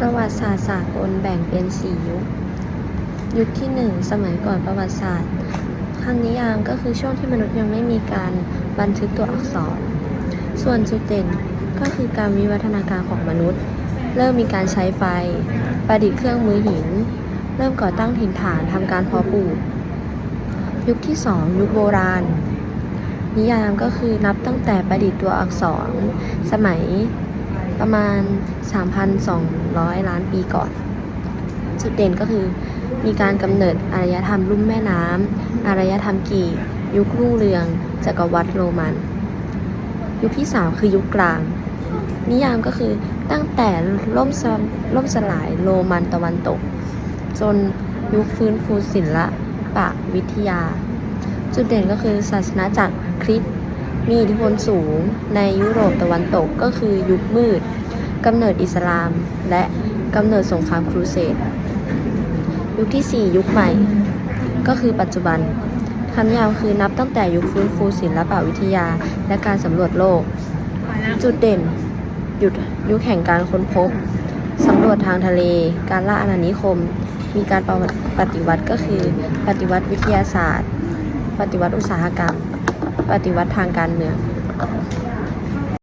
ประวัติศาสตร์สากลแบ่งเป็น4ยุค ยุคที่1สมัยก่อนประวัติศาสตร์คำนิยามก็คือช่วงที่มนุษย์ยังไม่มีการบันทึกตัวอักษร ส่วนจุดเด่นก็คือการวิวัฒนาการของมนุษย์ เริ่มมีการใช้ไฟ ประดิษฐ์เครื่องมือหิน เริ่มก่อตั้งถิ่นฐานทำการเพาะปลูก ยุคที่2ยุคโบราณ นิยามก็คือนับตั้งแต่ประดิษฐ์ตัวอักษร สมัย ประมาณ 3,200 ล้านปีก่อน จุดเด่นก็คือ มีการกำเนิดอารยธรรมลุ่มแม่น้ำอารยธรรมกรีกยุครุ่งเรืองจักรวรรดิโรมัน ยุคที่ 3 คือยุคกลาง นิยามก็คือตั้งแต่ล่มสลล่มสลายโรมันตะวันตก จนยุคฟื้นฟูศิลปะวิทยา จุดเด่นก็คือศาสนาจักรคริสต์ มีอิทธิพลสูงในยุโรปตะวันตกก็คือยุคมืดกำเนิดอิสลาม และกำเนิดสงครามครูเสดยุคที่ 4 ยุคใหม่ ก็คือปัจจุบันคำยาวคือนับตั้งแต่ยุคฟื้นฟูศิลปวิทยาและการสำรวจโลก จุดเด่นหยุดยุคแห่งการค้นพบสำรวจทางทะเล การล่าอาณานิคม มีการปฏิวัติก็คือ ปฏิวัติวิทยาศาสตร์ ปฏิวัติอุตสาหกรรม ปฏิวัติทางการเมือง